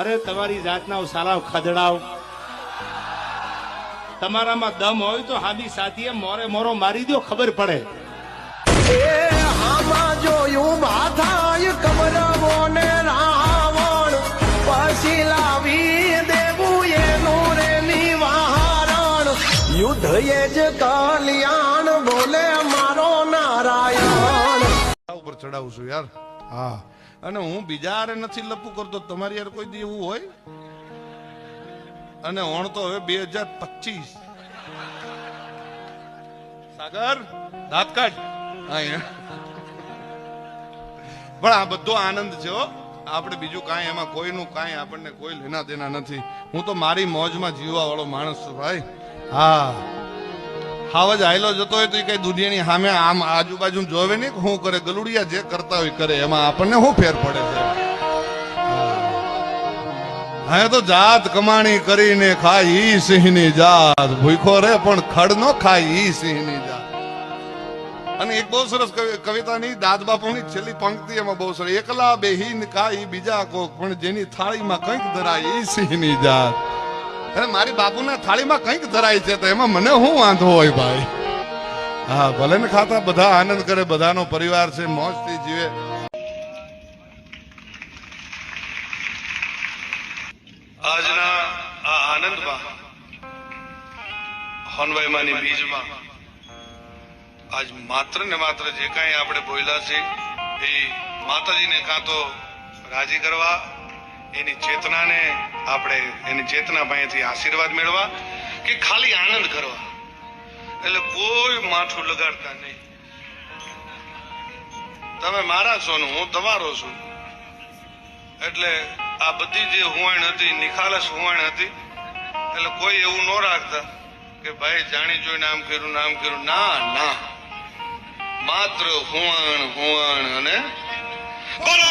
અરે તમારી જાતના સારા ખદડાવ. તમારામાં દમ હોય તો હામી સાથીએ મોરે મોરો મારી દો ખબર પડે. જોયું માથાય કમરવો ને રાવણ પછી લાવી દેવું એનું રે નિવારણ. યુદ્ધ એ જ કલ્યાણ બોલે મારો નારાયણ. ઉપર ચડાવું છું યાર. હા. અને હું બીજા આરે નથી લપુ કરતો તમારી યાર કોઈ દેવું હોય? અને ઓણ તો હવે બે હજાર પચીસ. સાગર દાંત કાઢ. પણ આ બધો આનંદ છે હો. આપણે બીજું કાંઈ એમાં કોઈનું કાંઈ આપણને કોઈ લેના દેના નથી. હું તો મારી મોજમાં જીવવા વાળો માણસ છું ભાઈ. હા. હાવ જ હાયલો જતો હોય તો એ કઈ દુનિયાની સામે આમ આજુબાજુ જોવે નહીં શું કરે, ગલુડિયા જે કરતા હોય કરે. એમાં આપણને શું ફેર પડે છે? હા તો જાત કમાણી કરીને ખાય ઈ સિંહની જાત. ભૂખો રે પણ ખડ નો ખાય ઈ સિંહની જાત. અને એક બહુ સરસ કવિ- કવિતાની દાદ બાપુની છેલ્લી પંક્તિ એમાં બહુ સરસ. એકલા બેહીન ખાય બીજા કોક, પણ જેની થાળીમાં કંઈક ધરાય ઈ સિંહની જાત. અરે મારી બાપુના થાળીમાં કંઈક ધરાય છે તો એમાં મને શું વાંધો હોય ભાઈ? હા, ભલે ને ખાતા બધા આનંદ કરે, બધાનો પરિવાર છે, મોજથી જીવે. આજના આ આનંદમાં, હોનવાઈમાની બીજમાં, આજ માત્ર ને માત્ર જે કાંઈ આપણે બોલ્યા છે, એ માતાજીને કાં તો રાજી કરવા એની ચેતનાને આપણે, એની ચેતના પાસેથી આશીર્વાદ મેળવા કે ખાલી આનંદ કરવા? એટલે કોઈ માથું લગાડતા નહીં. તમે મારા છો ને હું તમારો છું. એટલે આ બધી જે હુવાણ હતી, નિખાલસ હુવાણ હતી, એટલે કોઈ એવું ન રાખતા કે ભાઈ જાણી જોઈને આમ કર્યું નામ કર્યું. ના ના. માત્ર હુવાણ હુવાણ અને બોલો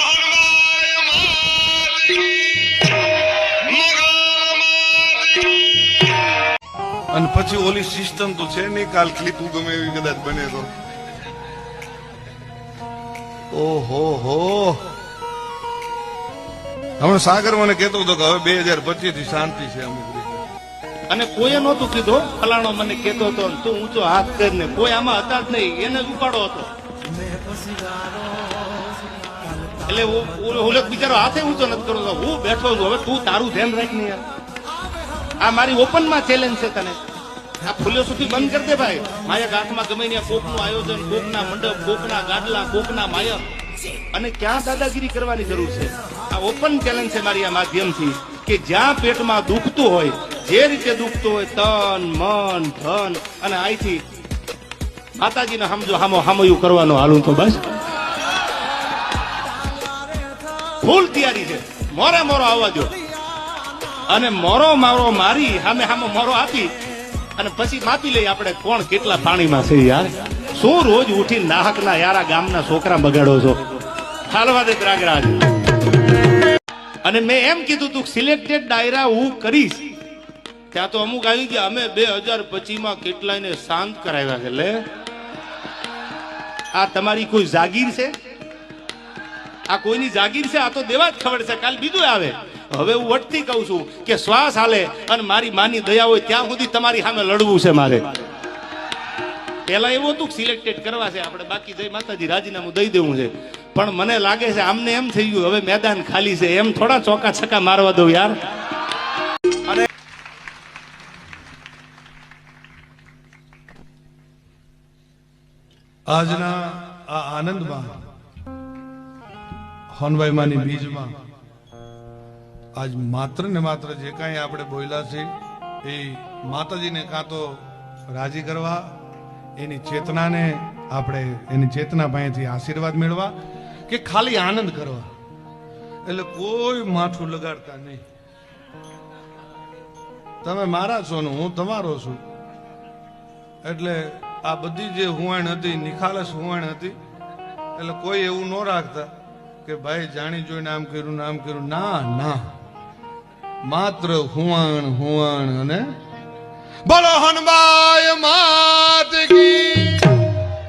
અને પછી ઓલી સિસ્ટમ તો છે નહીં કાલ ક્લિપ ગમે એવી કદાચ બને તો. ઓહો હો. હમણાં સાગર મને કેતો હતો કે હવે બે હજાર પચીસથી શાંતિ છે અમુક અને કોઈએ નહોતું કીધું? ફલાણો મને કેતો હતો, તું ઊંચો હાથ કરીને. કોઈ આમાં હતા જ નહીં, એને જ ઉપાડો હતો. એટલે ઓલો બિચારો હાથે ઊંચો નથી કરતો. હું બેઠો છું. હવે તું તારું ધ્યાન રાખ ને યાર. આ મારી ઓપનમાં ચેલેન્જ છે તને. આ ફૂલ્યો સુધી બંધ કરી દે ભાઈ. માયા ગાંઠમાં ગમે ને કોકનું આયોજન, કોકના મંડપ, કોકના ગાડલા કોકના માયક અને ક્યાં દાદાગીરી કરવાની જરૂર છે? આ ઓપન ચેલેન્જ છે મારી આ માધ્યમથી કે જ્યાં પેટમાં દુખતું હોય, જે રીતે દુખતું હોય, તન, મન, ધન, અને અહીંથી માતાજીને સમજો હામો હામયું કરવાનો હાલું તો બસ. ફૂલ તૈયારી છે. મોરે મોરો આવવા અને મોરો મારો મારી સામે સામે મોરો આપી અને પછી માપી લઈ આપણે કોણ કેટલા પાણીમાં છે યાર? શું રોજ ઉઠી નાહકના યારા ગામના છોકરા બગાડો છો? હાલવા દે ત્રાગરાજ. અને મેં એમ કીધું તું, સિલેક્ટેડ ડાયરા હું કરીશ. ત્યાં તો અમુક આવી ગયા, અમે બે હજાર પચીમાં કેટલાયને શાંત કરાવ્યા છે, લે. આ તમારી કોઈ જાગીર છે? આ કોઈની જાગીર છે, આ તો દેવા જ ખબર છે. કાલ બીજું આવે. હવે હું વટતી કહું છું કે શ્વાસ હાલે અને મારી માની દયા હોય ત્યાં સુધી તમારી સામે લડવું છે મારે. પેલા એવું હતું સિલેક્ટેડ કરવા છે આપણે, બાકી જય માતાજી, રાજીનામું દઈ દેવું છે. પણ મને લાગે છે આમને એમ થઈ ગયું, હવે મેદાન ખાલી છે. એમ થોડા ચોકા છક્કા મારવા દઉં યાર. આજના આ આનંદમાં હોનવાઈમાની બીજમાં આજ માત્ર ને માત્ર જે કાંઈ આપણે બોલ્યા છે, એ માતાજીને કાં તો રાજી કરવા, એની ચેતનાને આપણે, એની ચેતના પાસેથી આશીર્વાદ મેળવા કે ખાલી આનંદ કરવા? એટલે કોઈ માથું લગાડતા નહીં. તમે મારા છો ને હું તમારો છું. એટલે આ બધી જે હુવાણ હતી, નિખાલસ હુવાણ હતી, એટલે કોઈ એવું ન રાખતા. કે ભાઈ જાણી જોઈને આમ કર્યું આમ કર્યું. ના ના. માત્ર હુવાણ હુવાણ અને બોલો હનુમાય માત કી.